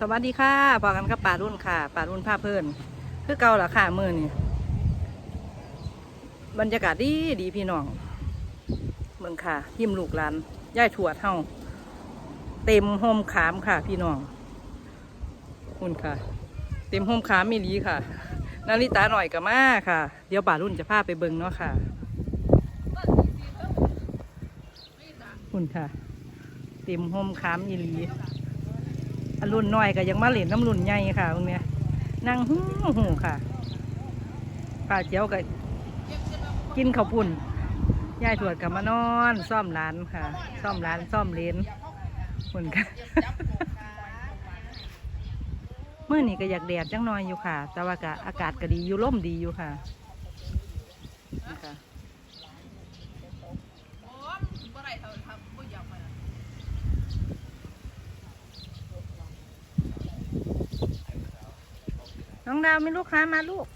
สวัสดีค่ะพอกันกับป่ารุ่นค่ะป่ารุ่นผ้าเพิ่นคือเก่าละค่ะมือนี่บรรยากาศดีดีพี่น้องเมืองค่ะทิมลูกหลานย่ายถั่วเท่าเต็มโฮมขามค่ะ พี่น้องคุณค่ะ เต็มโฮมขามมีลีค่ะนาริตาหน่อยกับมาค่ะ เดี๋ยวป่ารุ่นจะพาไปเบิงเนาะค่ะคุณค่ะ เต็มโฮมขามอีลี รุ่นน้อยก็ยังมาเล่นน้ำรุ่นใหญ่ค่ะตรงเนี้ยนั่งหูหูค่ะป้าเจียวก็กินข้าวปุ่นยายถวดกับมานอน ซ่อมร้านค่ะ ซ่อมร้านซ่อมเลนหุ่นค่ะเมื่อนี้ก็อยากแดดจังน้อยอยู่ค่ะ แต่ว่าก็อากาศก็ดีอยู่ร่มดีอยู่ค่ะ น้องดาวมีลูกค้ามาลูก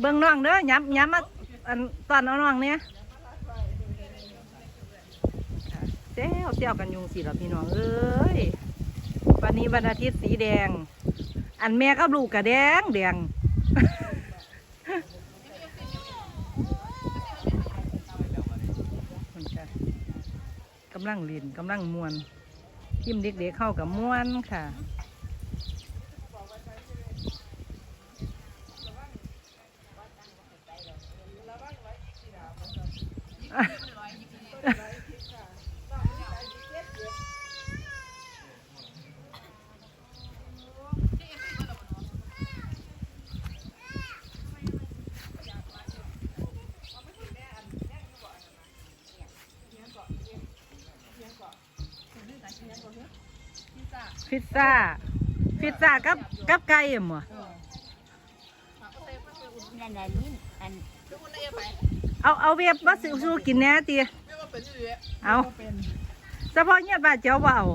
เบิ่งน้องเด้อย้ำย้ำมาอันตอนน้องเนี่ยเจ้าเจ้ากันยุงสิเหรอพี่น้องเอ้ยวันนี้วันอาทิตย์สีแดง อันแม่กับลูกกะแดงแดงกำลังเรียนกำลังมวน ทิมเด็กๆเข้ากับม้วนค่ะ พิซซ่า พิซซ่ากับกับไก่อะหมั้นั่นน่ะนี่อันเอาเอาเวียบมาสิสู้กินแหน่ตีเอาเฉพาะเนี่ยบาดเจ้าว่เอา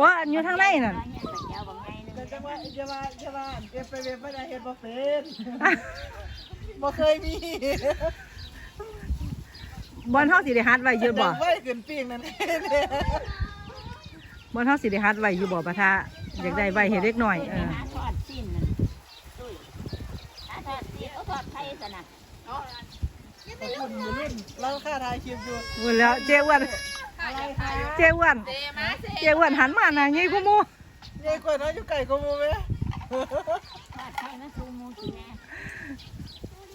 ว่าอยู่ทางในนั่นเนี่ยสัญญาบางนึงแต่จังว่าจะว่าจะว่าเก็บไปเว็บไม่ได้เฮ็ดบ่เป็นบ่เคยมีบอลเท่าสิได้ฮัดไว้อยู่บ่ไว้ขึ้นปิ้งนั่นเอง บอลเท่าสิได้ฮัดไว้อยู่บ่ปะทะอยากได้ไว้ให้เล็กหน่อยเออหาทอดสิ้นนั่นตุ้ยหาทอดสิ้นเอาทอดไทยสนะขอบคุณอยู่รุ่นเราค่าถ่ายคลิปอยู่หมดแล้วเจ้อ้วนอะไรคะเจ้อ้วนเจ้อ้วนหันมาหน่ะยี่กูมูยายกล้วยน้อยอยู่ไก่ก็มูไหมทอดไทยมาสู่หมูกินแน่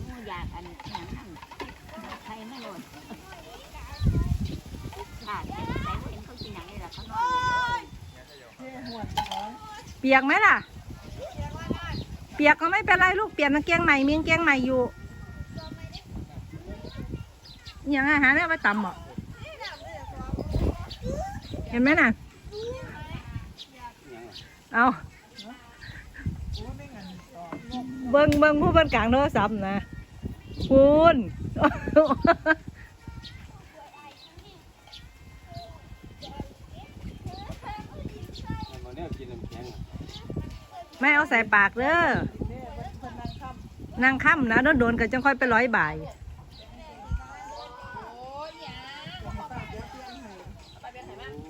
หมูอยากอันหยังนั่นทอดไทยไม่โหลดขาดแต่ใส่เห็นเขากินหนังนี่แหละเขานอนอยู่ เปียกไหมล่ะ เปียกก็ไม่เป็นไรลูกเปลี่ยนกางเกงใหม่มีกางเกงใหม่อยู่ยังอาหารเนี่ยไปตำบ่เห็นไหมน่ะ เอาเบิ้งเบิ้งผู้เป็นกลางโทรศัพท์นะคุณ มันเนี่ยกินน้ำแข็ง ไม่เอาใส่ปากเด้อเนี่ยเพิ่นนั่งค่ำนั่งค่ำนะโดนๆก็จังค่อยไปร้อยบ่าย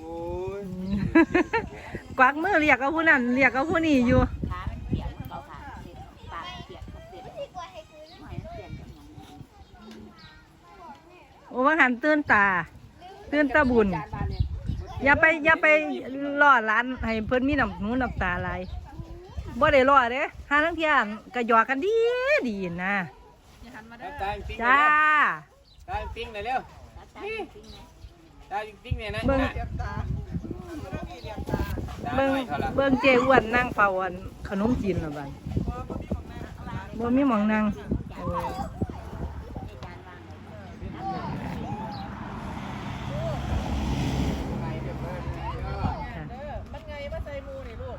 โอ้ยกวักมือเรียกเอาผู้นั้นเรียกเอาผู้นี้อยู่ขามันเปียกเขาขาปากเปียกเขาเปียกไม่เปียกจังหวะโอ้ว่าหันตื่นตา ตื่นตาบุญ อย่าไปอย่าไปล่อร้านให้เพิ่นมีน้ำหนูน้ำตาไหล บ่ได้ล่อเด้หาทั้งเที่ยงก็หยอกกันดีดีนะตายปิ้งจ้าตายปิ้งเลยเร็วตาจริงๆนะตายปิ้งเนี่ยนะเบิ่งเรียกตาไม่ต้องมีเรียกตาเบิ่งเบิ่งเจอ้วนนั่งเฝ้าอันขนมจีนละบัดเพราะว่าบ่มีของนั่งบ่มีหมองนั่งโอ้ ในจานวาง ค่ะ เด้อมันไงมาใส่หมูนี่ลูก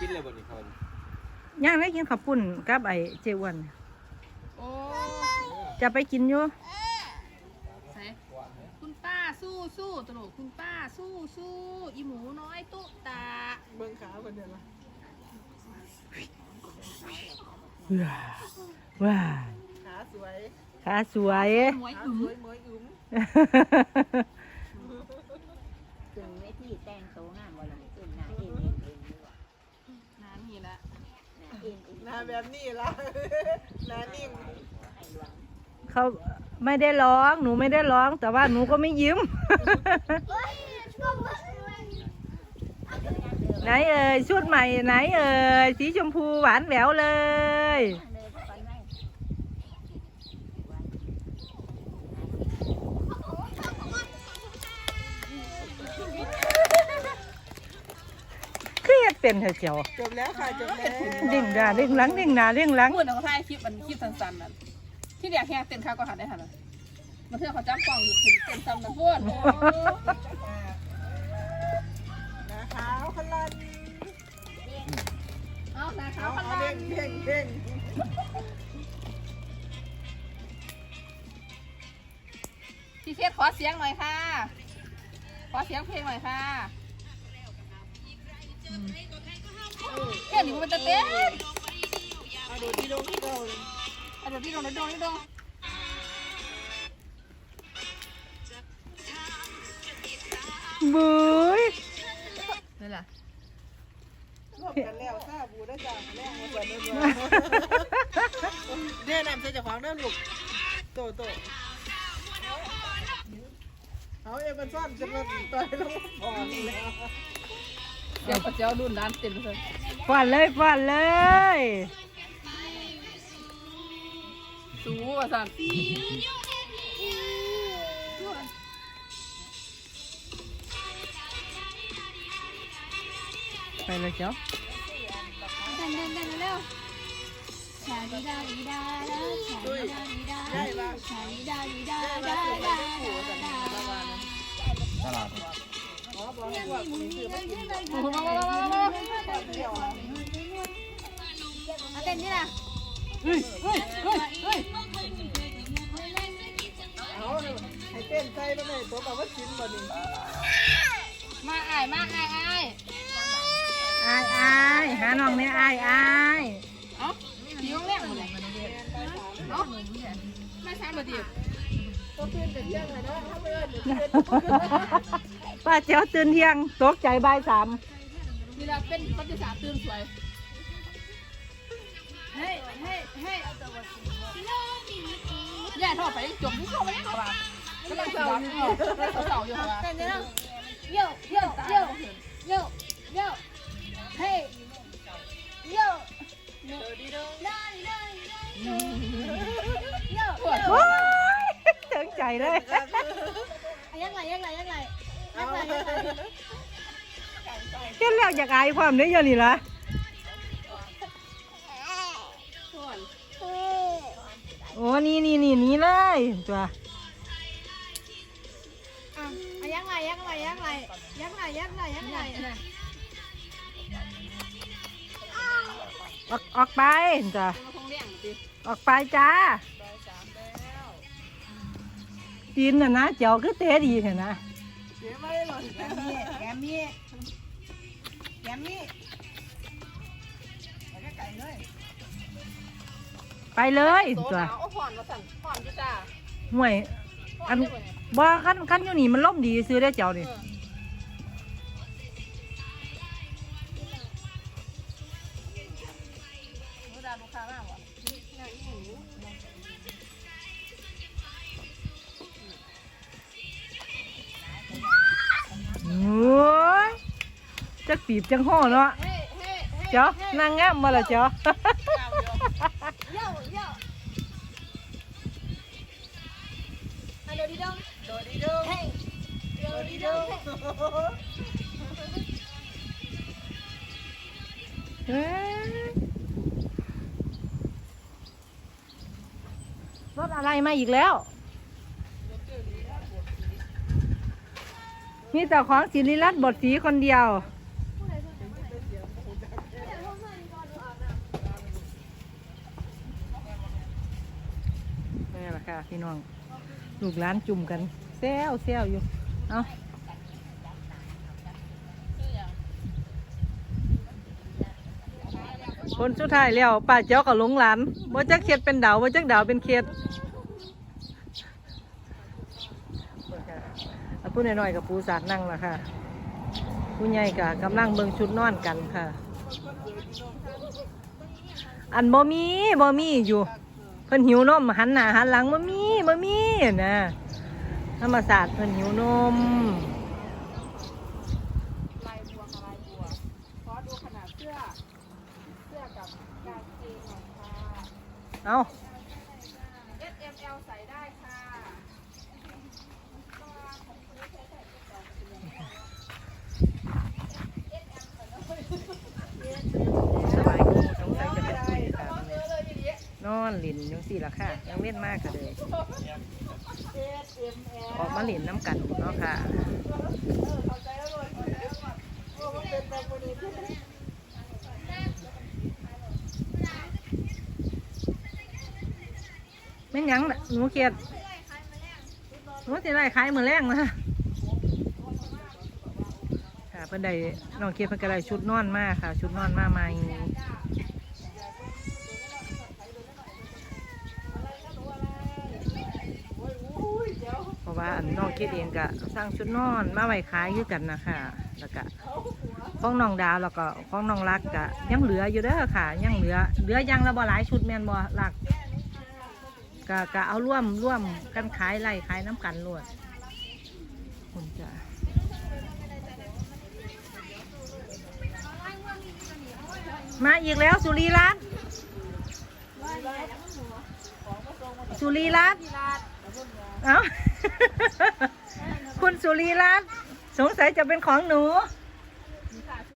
กินเลยบ่นี่เขา ย่างได้กินข้าวปุ้นกับไอ้เจอ้วนโอ้จะไปกินอยู่ใส่คุณป้าสู้สู้ตลกคุณป้าสู้สู้อีหมูน้อยตุ๊ตาเบิ่งขาเพิ่นเดี๋ยวละว้าว้าขาสวยขาสวยหมวยอึ๋มสวยเหมยอึมถึงเวทีแต่งโตงามบ่ล่ะขึ้นหน้าเอ็นเอ็นเอ็นอยู่ว่ะ นานนี่ละ หน้าเอ็ นเอ็นหน้าแบบนี้ละนะนิ่งไอ้หลวงเขาไม่ได้ร้อง หนูไม่ได้ร้อง แต่ว่าหนูก็ไม่ยิ้ม ไหนเอ่ยชุดใหม่ไหนเอ่ยสีชมพูหวานแหววเลย เลยไปไหม เป็นเถอะเจียวจบแล้วค่ะจบแล้วเด้งหน้าเด้งหลังเด้งหน้าเด้งหลังพูดเอาถ่ายคลิปมันคลิปสั้นๆนั่นที่เดียกแค่เต้นข้าวก็หันได้หันเลยมาเทื่อเขาจับกล้องอยู่ขึ้นเต้นซ้ำนะพูดน้าขาวขลันเอาหนาขาเอาวพันเอาลัเด้นงเด้งเด้งพี่เคสขอเสียงหน่อยค่ะ ขอเสียงเพลงหน่อยค่ะ เต้นอยู่มันจะเต้นเอาดูที่ลงที่เราเอาเดี๋ยวพี่ลงเดี๋ยวโดนเดี๋ยวโดนบุ้ยนี่แหละรวมกันแล้วทราบูได้จ้าแรงมาก่อนเด้อเด้อนำใส่าของเด้อลูกโตโตเอาเอ็มมันซ่อนจะมาต่อยลงพอแล้ว เดี๋ยวปัจเจ้ารุ่นร้านเต้นไปเลยฟอนเลยฟอนเลยสูว่าสั่นไปเลยเจ้าเต้นเต้นเต้นเร็วดุยได้ปะตลาดหม อบอาเต้นนี่นะเฮ้ยเฮ้ยเฮ้ยเฮ้ยเอาให้เต้นใส่แล้วไม่ตัวแบอกว่ากินบ่นี่มาอายมาอายอายอายอายหาน้องเนี่ยอายอายเอ้าผีต้องแรงหมดเลยเอ้าไม่ใช่มาดิก็เต้นกันเที่ยงเลยนะถ้าไม่เอิ้นเดี๋ยวเต้น ป้าเจ้าตื่นเที่ยง ตกใจบ่ายสามเวลาเป็นปฏิสารตื่นสวย เฮ้ยเฮ้ยเฮ้ยย่าทอดไปจมที่เข้าไปได้หรอวะก็เลยเสาอยู่เสาอยู่เหรอวะ Yo, yo, yo, yo, yo. Hey. Yo. No, no, no, no. Yo. โอ้ยถึงใจเลยยังไงยังไงยังไง เอาเห็นแล้วอยากอายความนี้อยู่นี่ล่ะโอ้นี่นี่นี่นี่เลยตัวยังไงยังไงยังไงยังไงยังไงยังไงออกออกไปจ้ะออกไปจ้าจีนน่ะนะเจ้าคือเตะดีเถอะนะ เดี๋ยวไม่หล่นแกมมี่แกมมี่แกมมี่ไปไกลๆเลยไปเลยโตตัวหนาวผ่อนมาสั่นผ่อนจ้าจ้าห่วยผ่อนได้ไหมบ่คันคันอยู่นี่มันล่มดีซื้อได้เจ้านี่ดาลูกค้ามากว่ะ ยจักปีบจังห่อเนาะเฮ้ยเฮ้ยเฮ้ยเจ้านางงามมาละเจ้า Yo yo. โดดีดง Hey. โดดีดงเอ้ยรถอะไรมาอีกแล้ว มีแต่ของศิริรัตน์บทสีคนเดียว นี่แหละค่ะพี่น้อง ลูกหลานจุ่มกันแซวแซวอยู่ เอาคนสุดท้ายแล้วป้าเจ้าก็หลงหลานบ่จักเข็ดเป็นดาวบ่จักดาวเป็นเข็ด ผู้น้อยๆกับปูสาดนั่งละค่ะ ผู้ใหญ่กับกำลังเบิงชุดนอนกันค่ะ อันบ่มีบ่มีอยู่เพิ่นหิวนมหันหน้าหันหลังบ่มีบ่มีนะธรรมศาสตร์เพิ่นหิวนมลายบัวค่ะลายบัวขอดูขนาดเสื้อเสื้อกับกางเกงหน่อยค่ะเอา S M L ใส่ได้ค่ะ สบายดีสงสัยจะเป็นคุยค่ะนอนหลินยังสี่ละค่ะ ยังเล่นมากค่ะเลยออกมาหลินน้ำกันเนาะค่ะแม่นยังหนูเกียดหนูสิได้ขายมือแรงนะ เพิ่นได้น้องเกดเพิ่นก็ได้ชุดนอนมากค่ะ ชุดนอนมาใหม่เพราะว่าอันน้องเกดเองก็สร้างชุดนอนมาไว้ขายคือกันนะคะแล้วก็ของน้องดาวแล้วก็ของน้องรักก็ยังเหลืออยู่เด้อค่ะ ยังเหลือ เหลือยังละบ่หลายชุดแม่นบ่รักก็ก็เอาร่วมร่วมกันขายไล่ขายน้ำกันรวดคุณจะ มาอีกแล้วสุรีรัตน์สุรีรัตน์เอ้า คุณสุรีรัตน์สงสัยจะเป็นของหนู